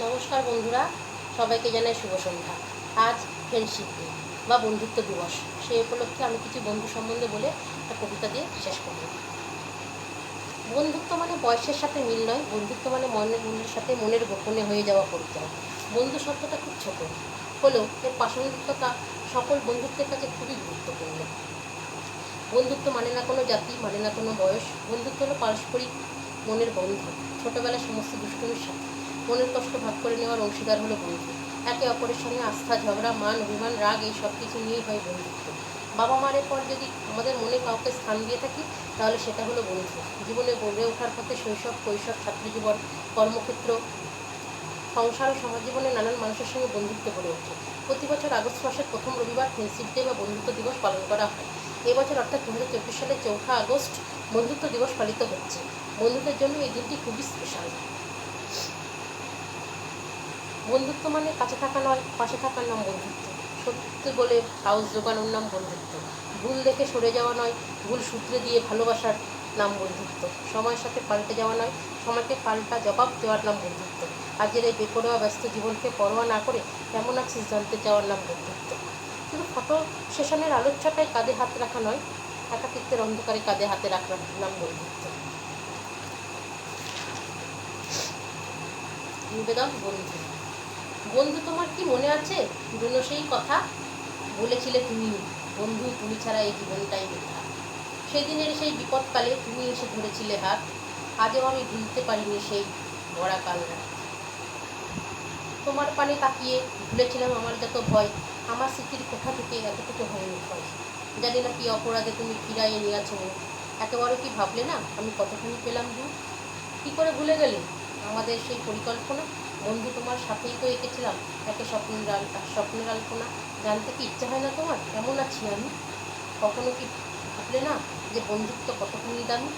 নমস্কার বন্ধুরা, সবাইকে জানাই শুভ সন্ধ্যা। আজ ফ্রেন্ডশিপ ডে বা বন্ধুত্ব দিবস সেই উপলক্ষে আমি কিছু বন্ধু সম্বন্ধে বলে একটা কবিতা দিয়ে শেষ করব। বন্ধুত্ব মানে বয়সের সাথে মিল নয়, বন্ধুত্ব মানে মনের মনের সাথে মনের গোপনে হয়ে যাওয়া পরিচয়। বন্ধু শব্দটা খুব ছোট। হলেও এর প্রাসঙ্গিকতা সকল বন্ধুত্বের কাছে খুবই গুরুত্বপূর্ণ। বন্ধুত্ব মানে না কোনো জাতি মানে না কোনো বয়স। বন্ধুত্ব হলো পারস্পরিক মনের বন্ধন, ছোটবেলার সমস্ত দুষ্টুমির সাথে। মনের কষ্ট ভাগ করে নেওয়ার অংশীদার হলো বন্ধু। একে অপরের সঙ্গে আস্থা, ঝগড়া, মান, অভিমান, রাগ, এই সব কিছু নিয়েই হয় বন্ধুত্ব। বাবা মারের পর যদি আমাদের মনে কাউকে স্থান দিয়ে থাকি, তাহলে সেটা হলো বন্ধু। জীবনে গড়ে ওঠার পথে শৈশব, কৈশোর, ছাত্রজীবন, কর্মক্ষেত্র, সংসার ও সমাজ জীবনে নানান মানুষের সঙ্গে বন্ধুত্ব গড়ে ওঠে। প্রতি বছর আগস্ট মাসের প্রথম রবিবার ফ্রেন্ডশিপ ডে বা বন্ধুত্ব দিবস পালন করা হয়। এবছর অর্থাৎ দু হাজার চব্বিশ সালের চৌঠা আগস্ট বন্ধুত্ব দিবস পালিত হচ্ছে। বন্ধুদের জন্য এই দিনটি খুবই স্পেশাল বন্ধুত্ব মানে কাছে থাকা নয়, পাশে থাকার নাম বন্ধুত্ব। সত্যি বলে হাউস জোগানোর নাম বন্ধুত্ব। ভুল দেখে সরে যাওয়া নয়, ভুল সূত্রে দিয়ে ভালোবাসার নাম বন্ধুত্ব। সময়ের সাথে পাল্টে যাওয়া নয়, সময়কে পাল্টা জবাব দেওয়ার নাম বন্ধুত্ব। আজকের এই বেপরোয়া ব্যস্ত জীবনকে পরোয়া না করে কেমন আছিস জানতে চাওয়ার নাম বন্ধুত্ব। শুধু ফটো সেশনের আলোচ্যটায় কাঁধে হাত রাখা নয়, একাকিত্বের অন্ধকারে কাঁধে হাতে রাখার নাম বন্ধুত্ব। নিবেদন বন্ধু। বন্ধু, তোমার কি মনে আছে? পুরনো সেই কথা বলেছিলে তুমি। বন্ধু, তুমি ছাড়া এই জীবনটাই বৃথা। সেদিনের সেই বিপদকালে তুমি এসে ধরেছিলে হাত। আজও আমি ভুলতে পারিনি সেই মরা কাল রাত তোমার পানে তাকিয়ে ভুলেছিলাম আমার যত ভয়। আমার স্মৃতির কোঠা থেকে এতটুকু হয়নি ভয়। জানি না কি অপরাধে তুমি ফিরাইয়ে নিয়ে আছো একেবারে কি ভাবলে না? আমি কতখানি পেলাম দু কী করে ভুলে গেলে? আমাদের সেই পরিকল্পনা? বন্ধু তোমার সাথেই তো এঁকেছিলাম একে স্বপ্নের আল স্বপ্নের আলপনা। জানতে কি ইচ্ছা হয় না তোমার? কেমন আছি আমি? কখনো কি ভাবলে না যে বন্ধুত্ব কতখানি দামি?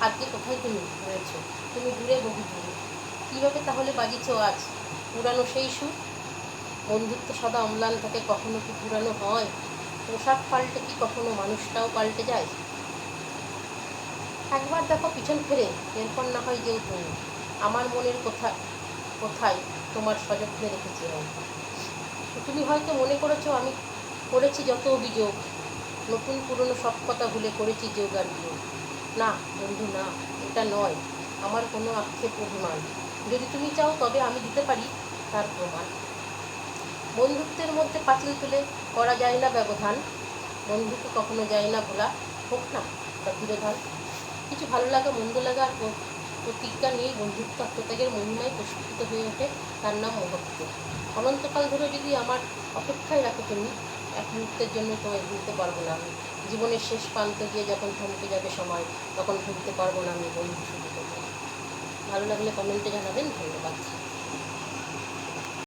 আজকে কোথায় তুমি রয়েছো? তুমি দূরে বহু দূরে। কীভাবে তাহলে বাজিছো আজ? পুরানো সেই সুর? বন্ধুত্ব সদা অম্লান থাকে, কখনো কি পুরানো হয়? পোশাক পাল্টে কি কখনো মানুষটাও পাল্টে যায়? একবার দেখো পিছন ফিরে, এরপর না হয় যেও তুমি আমার মনের কোথা কোথায় তোমার সযত্নে রেখেছি তুমি হয়তো মনে করেছ, আমি করেছি যত অভিযোগ। নতুন পুরনো সব কথা ভুলে করেছি যোগ আর বিয়োগ। না, বন্ধু, না, এটা নয়। আমার কোনো আক্ষেপ, অভিমান। যদি তুমি চাও, তবে আমি দিতে পারি তার প্রমাণ। বন্ধুত্বের মধ্যে পাঁচিল তুলে করা যায় না ব্যবধান। বন্ধুকে কখনো যায় না ভোলা হোক না তা তিরোধান কিছু ভালো লাগা, মন্দ লাগা আর প্রতিজ্ঞা নিয়ে বন্ধুত্ব, আত্মত্যাগের মহিমায় প্রস্ফুটিত হয়ে ওঠে তার নাম মহত্ব। অনন্তকাল ধরে যদি আমার অপেক্ষায় রাখো তুমি, এক মুহূর্তের জন্য তোমায় ভুলতে পারব না আমি। জীবনের শেষ প্রান্ত গিয়ে যখন থমকে যাবে সময়, তখন ভুলতে পারব না আমি বন্ধু শুধু ভালো লাগলে কমেন্টে জানাবেন, ধন্যবাদ।